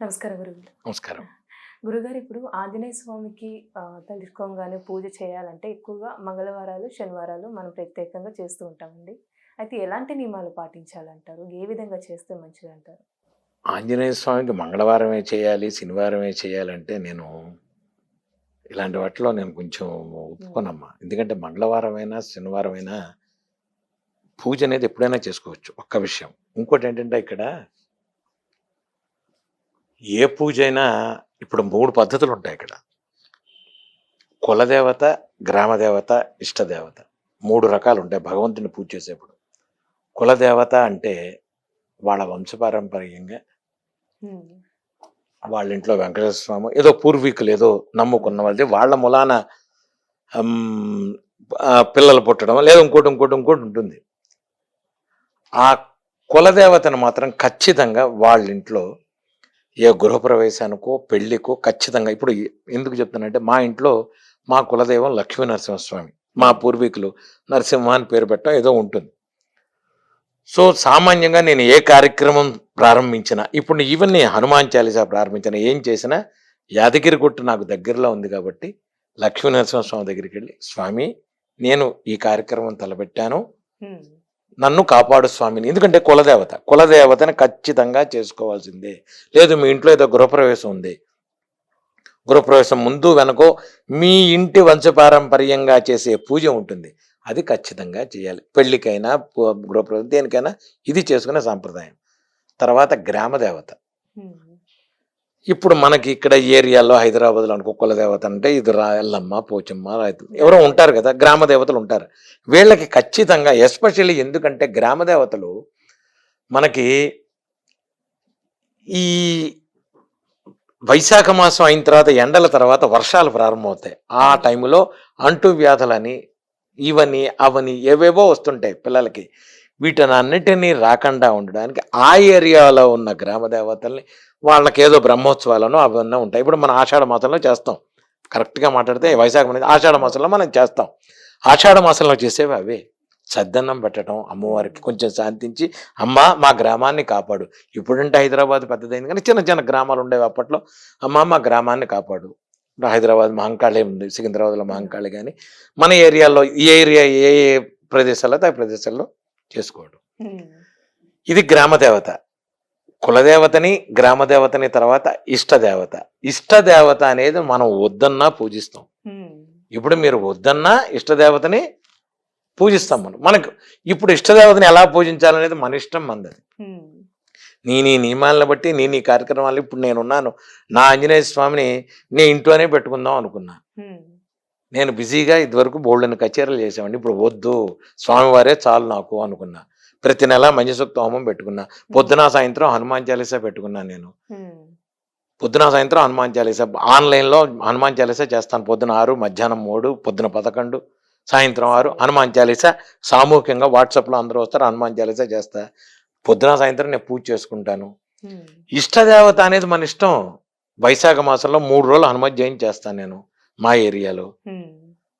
నమస్కారం గురుగారు నమస్కారం. గురుగారు ఇప్పుడు ఆంజనేయ స్వామికి తలుచుకోగానే పూజ చేయాలంటే ఎక్కువగా మంగళవారాలు శనివారాలు మనం ప్రత్యేకంగా చేస్తూ ఉంటామండి. అయితే ఎలాంటి నియమాలు పాటించాలంటారు? ఏ విధంగా చేస్తే మంచిది అంటారు ఆంజనేయ స్వామికి మంగళవారమే చేయాలి శనివారమే చేయాలంటే నేను ఇలాంటి వాటిలో నేను కొంచెం ఒప్పుకోనమ్మా. ఎందుకంటే మంగళవారమైనా శనివారమైనా పూజ అనేది ఎప్పుడైనా చేసుకోవచ్చు. ఒక్క విషయం. ఇంకోటి ఏంటంటే ఇక్కడ ఏ పూజ అయినా ఇప్పుడు మూడు పద్ధతులు ఉంటాయి ఇక్కడ. కులదేవత గ్రామదేవత ఇష్టదేవత మూడు రకాలు ఉంటాయి భగవంతుని పూజ చేసేప్పుడు. కులదేవత అంటే వాళ్ళ వంశపారంపర్యంగా వాళ్ళ ఇంట్లో వెంకటేశ్వర స్వామి ఏదో పూర్వీకులు ఏదో నమ్ముకున్న వాళ్ళది వాళ్ళ మూలాన పిల్లలు పుట్టడం లేదా ఇంకోటి ఇంకోటి ఇంకోటి ఉంటుంది. ఆ కులదేవతను మాత్రం ఖచ్చితంగా వాళ్ళ ఇంట్లో ఏ గృహప్రవేశానికో పెళ్ళికో ఖచ్చితంగా ఇప్పుడు ఎందుకు చెప్తానంటే మా ఇంట్లో మా కులదైవం లక్ష్మీ నరసింహస్వామి మా పూర్వీకులు నరసింహ అని పేరు పెట్టడం ఏదో ఉంటుంది. సో సామాన్యంగా నేను ఏ కార్యక్రమం ప్రారంభించినా ఇప్పుడు ఈవెన్ నేను హనుమాన్ చాలీసా ప్రారంభించిన ఏం చేసినా యాదగిరి గుట్ట నాకు దగ్గరలో ఉంది కాబట్టి లక్ష్మీ నరసింహస్వామి దగ్గరికి వెళ్ళి స్వామి నేను ఈ కార్యక్రమం తలపెట్టాను. నన్ను కాపాడు స్వామిని. ఎందుకంటే కులదేవత. కులదేవతని ఖచ్చితంగా చేసుకోవాల్సిందే. లేదు మీ ఇంట్లో ఏదో గృహప్రవేశం ఉంది. గృహప్రవేశం ముందు వెనకో మీ ఇంటి వంశపారంపర్యంగా చేసే పూజ ఉంటుంది. అది ఖచ్చితంగా చేయాలి. పెళ్ళికైనా గృహప్రవేశం దేనికైనా ఇది చేసుకునే సాంప్రదాయం. తర్వాత గ్రామదేవత. ఇప్పుడు మనకి ఇక్కడ ఈ ఏరియాలో హైదరాబాద్లో అనుకో కులదేవత అంటే ఇది రా ఎల్లమ్మ పోచమ్మ ఎవరో ఉంటారు కదా గ్రామ దేవతలు ఉంటారు. వీళ్ళకి ఖచ్చితంగా ఎస్పెషల్లీ ఎందుకంటే గ్రామ దేవతలు మనకి ఈ వైశాఖ మాసం అయిన తర్వాత ఎండల తర్వాత వర్షాలు ప్రారంభమవుతాయి. ఆ టైంలో అంటు వ్యాధులని ఇవని అవని ఏవేవో వస్తుంటాయి పిల్లలకి. వీటిని అన్నిటినీ రాకుండా ఉండడానికి ఆ ఏరియాలో ఉన్న గ్రామ దేవతల్ని వాళ్ళకి ఏదో బ్రహ్మోత్సవాలను అవన్నీ ఉంటాయి. ఇప్పుడు మనం ఆషాఢ మాసంలో చేస్తాం. కరెక్ట్గా మాట్లాడితే వైశాఖం అనేది ఆషాఢ మాసంలో మనం చేస్తాం. ఆషాఢ మాసంలో చేసేవి అవే. సద్దన్నం పెట్టడం అమ్మవారికి కొంచెం శాంతించి అమ్మ మా గ్రామాన్ని కాపాడు. ఇప్పుడంటే హైదరాబాద్ పెద్దదైంది కానీ చిన్న చిన్న గ్రామాలు ఉండేవి అప్పట్లో. అమ్మ మా గ్రామాన్ని కాపాడు. హైదరాబాద్ మహంకాళి ఉంది సికింద్రాబాద్లో మహంకాళి కానీ మన ఏరియాలో ఈ ఏరియా ఏ ఏ ప్రదేశాల్లో ఆ ప్రదేశాల్లో చేసుకోవడం. ఇది గ్రామదేవత కులదేవతని గ్రామదేవతని తర్వాత ఇష్టదేవత. ఇష్టదేవత అనేది మనం వద్దన్నా పూజిస్తాం. ఇప్పుడు మీరు వద్దన్నా ఇష్టదేవతని పూజిస్తాం మనం. మనకు ఇప్పుడు ఇష్టదేవతని ఎలా పూజించాలనేది మన ఇష్టం మందది. నీ నీ నియమాలను బట్టి నీ నీ కార్యక్రమాలు ఇప్పుడు నేనున్నాను నా ఆంజనేయ స్వామిని నీ ఇంట్లోనే పెట్టుకుందాం అనుకున్నా. నేను బిజీగా ఇదివరకు బోల్డెన్ కచేరీలు చేసామండి ఇప్పుడు వద్దు. స్వామివారే చాలు నాకు అనుకున్నా. ప్రతి నెల మంజసూక్త హోమం పెట్టుకున్నా. పొద్దున సాయంత్రం హనుమాన్ చాలీసా పెట్టుకున్నాను నేను. పొద్దున సాయంత్రం హనుమాన్ చాలీసా. ఆన్లైన్లో హనుమాన్ చాలీసా చేస్తాను. పొద్దున ఆరు మధ్యాహ్నం మూడు పొద్దున పదకొండు సాయంత్రం ఆరు హనుమాన్ చాలీసా. సామూహికంగా వాట్సాప్లో అందరూ వస్తారు హనుమాన్ చాలీసా చేస్తా. పొద్దున సాయంత్రం నేను పూజ చేసుకుంటాను. ఇష్టదేవత అనేది మన ఇష్టం. వైశాఖ మాసంలో మూడు రోజులు హనుమత్ జయంతి చేస్తాను నేను మా ఏరియాలో.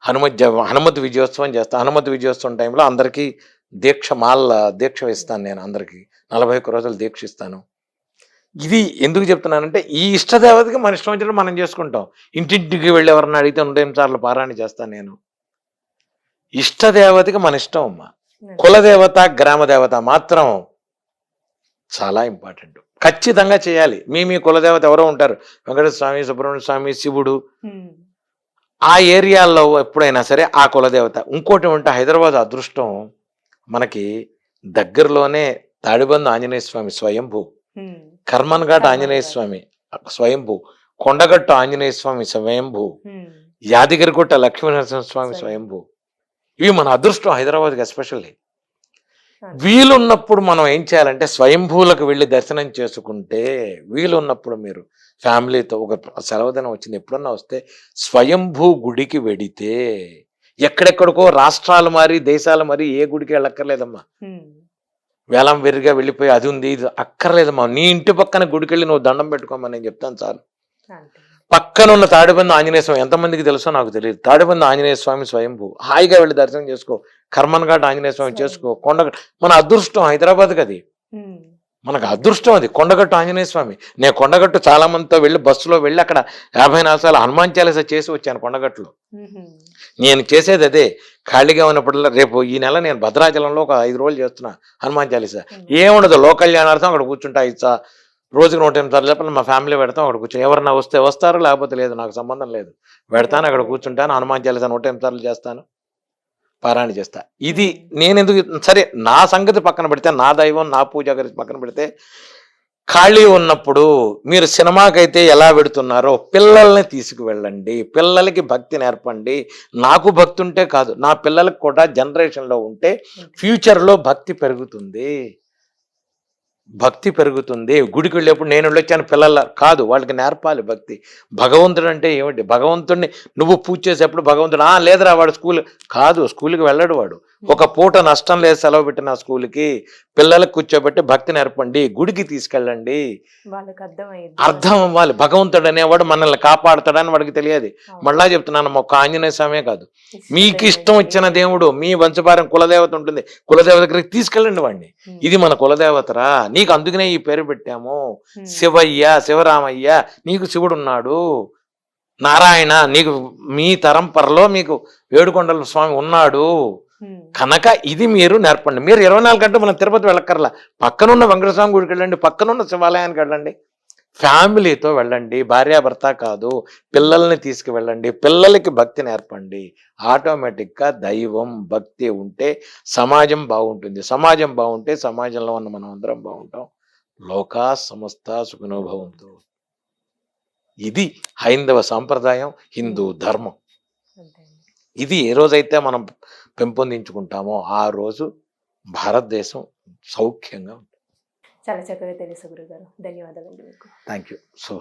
హనుమత్ హనుమత్ విజయోత్సవం చేస్తాను హనుమత్ విజయోత్సవం టైంలో అందరికీ దీక్ష మాల దీక్ష ఇస్తాను నేను అందరికీ. నలభై ఒక్క రోజులు దీక్ష ఇస్తాను ఇది ఎందుకు చెప్తున్నానంటే ఈ ఇష్టదేవతకి మన ఇష్టం వచ్చినట్టు మనం చేసుకుంటాం. ఇంటింటికి వెళ్ళి ఎవరన్నా అడిగితే ఉండేం సార్లు పారాయణ చేస్తాను నేను. ఇష్టదేవతకి మన ఇష్టం అమ్మా. కులదేవత గ్రామదేవత మాత్రం చాలా ఇంపార్టెంట్. ఖచ్చితంగా చేయాలి. మీ మీ కులదేవత ఎవరో ఉంటారు. వెంకటేశ్వర స్వామి సుబ్రహ్మణ్య స్వామి శివుడు. ఆ ఏరియాల్లో ఎప్పుడైనా సరే ఆ కులదేవత. ఇంకోటి ఉంటే హైదరాబాద్ అదృష్టం మనకి దగ్గరలోనే తాడిబందు ఆంజనేయ స్వామి స్వయంభూ. ఉమ్, కర్మన్ ఘాట్ ఆంజనేయ స్వామి స్వయంభూ. కొండగట్టు ఆంజనేయ స్వామి స్వయంభూ. యాదగిరిగుట్ట లక్ష్మీనరసింహ స్వామి స్వయం. స్వయంభూ. ఇవి మన అదృష్టం హైదరాబాద్కి ఎస్పెషల్లీ. వీలున్నప్పుడు మనం ఏం చేయాలంటే స్వయంభూలకు వెళ్ళి దర్శనం చేసుకుంటే వీలున్నప్పుడు మీరు ఫ్యామిలీతో ఒక సెలవు దినం వచ్చింది ఎప్పుడన్నా వస్తే స్వయంభూ గుడికి వెడితే ఎక్కడెక్కడికో రాష్ట్రాలు మారి దేశాలు మారి ఏ గుడికి వెళ్ళక్కర్లేదమ్మా. వేలం వెరిగా వెళ్ళిపోయి అది ఉంది ఇది అక్కర్లేదమ్మా. నీ ఇంటి పక్కన గుడికి వెళ్ళి నువ్వు దండం పెట్టుకోమని నేను చెప్తాను చాలు. అంతే. పక్కన ఉన్న తాడిబందు ఆంజనేయ స్వామి ఎంతమందికి తెలుసో నాకు తెలియదు. తాడిబందు ఆంజనేయ స్వామి స్వయంభూ. హాయిగా వెళ్ళి దర్శనం చేసుకో. కర్మన్ ఘాట్ ఆంజనేయ స్వామి చేసుకో. కొండ మన అదృష్టం హైదరాబాద్కి అది ఉమ్, మనకు అదృష్టం అది. కొండగట్టు ఆంజనేయ స్వామి. నేను కొండగట్టు చాలా మందితో వెళ్ళి బస్సులో వెళ్ళి అక్కడ యాభై నాలుగు సార్లు హనుమాన్ చాలీసా చేసి వచ్చాను కొండగట్టులో. నేను చేసేది అదే. ఖాళీగా ఉన్నప్పుడల్లా రేపు ఈ నెల నేను భద్రాచలంలో ఒక ఐదు రోజులు చేస్తున్నా హనుమాన్ చాలీసా. ఏముండదు లో కళ్యాణార్థం అక్కడ కూర్చుంటా ఇచ్చా. రోజుకి నూట ఎనిమిది సార్లు చెప్పాలి మా ఫ్యామిలీ పెడతాం అక్కడ కూర్చో ఎవరన్నా వస్తే వస్తారు లేకపోతే లేదు నాకు సంబంధం లేదు. పెడతాను అక్కడ కూర్చుంటాను హనుమాన్ చాలీసా నూట ఎనిమిది సార్లు చేస్తాను. పారాయణ చేస్తా. ఇది నేను ఎందుకు సరే నా సంగతి పక్కన పెడితే నా దైవం నా పూజ గురించి పక్కన పెడితే ఖాళీ ఉన్నప్పుడు మీరు సినిమాకైతే ఎలా పెడుతున్నారో పిల్లల్ని తీసుకువెళ్ళండి. పిల్లలకి భక్తి నేర్పండి. నాకు భక్తి ఉంటే కాదు నా పిల్లలకు కూడా జనరేషన్లో ఉంటే ఫ్యూచర్లో భక్తి పెరుగుతుంది. భక్తి పెరుగుతుంది. గుడికి వెళ్ళేప్పుడు నేను వెళ్ళొచ్చాను పిల్లల కాదు వాళ్ళకి నేర్పాలి భక్తి. భగవంతుడు అంటే ఏమిటి? భగవంతుడిని నువ్వు పూజ చేసేప్పుడు భగవంతుడు ఆ లేదురా వాడు స్కూల్ కాదు స్కూల్కి వెళ్ళడు వాడు. ఒక పూట నష్టం లేదు సెలవు పెట్టిన స్కూల్కి పిల్లలకు కూర్చోబెట్టి భక్తి నేర్పండి గుడికి తీసుకెళ్ళండి. అర్థం అవ్వాలి. భగవంతుడు అనేవాడు మనల్ని కాపాడుతాడని వాడికి తెలియదు. మళ్ళా చెప్తున్నాను ఒక్క ఆంజనేయ స్వామే కాదు. మీకు ఇష్టం వచ్చిన దేవుడు మీ వంశపారం కులదేవత ఉంటుంది. కులదేవత దగ్గరికి తీసుకెళ్ళండి వాడిని. ఇది మన కులదేవతరా? నీకు అందుకనే ఈ పేరు పెట్టాము. శివయ్య శివరామయ్య నీకు శివుడు ఉన్నాడు. నారాయణ నీకు మీ తరంపరలో మీకు ఏడుకొండల స్వామి ఉన్నాడు. కనుక ఇది మీరు నేర్పండి. మీరు ఇరవై నాలుగు గంటలు మనం తిరుపతి వెళ్ళక్కర్లా. పక్కనున్న వెంకటస్వామి గుడికి వెళ్ళండి పక్కనున్న శివాలయానికి వెళ్ళండి. ఫ్యామిలీతో వెళ్ళండి భార్యాభర్త కాదు పిల్లల్ని తీసుకువెళ్ళండి పిల్లలకి భక్తి నేర్పండి. ఆటోమేటిక్గా దైవం భక్తి ఉంటే సమాజం బాగుంటుంది. సమాజం బాగుంటే సమాజంలో ఉన్న మనం అందరం బాగుంటాం. లోకా సమస్త సుఖనుభవంతో. ఇది హైందవ సాంప్రదాయం హిందూ ధర్మం. ఇది ఏ రోజైతే మనం పెంపొందించుకుంటామో ఆ రోజు భారతదేశం సౌఖ్యంగా ఉంటుంది. చాలా చక్కగా తెలుసు గురుగారు. ధన్యవాదాలండి మీకు. Thank you so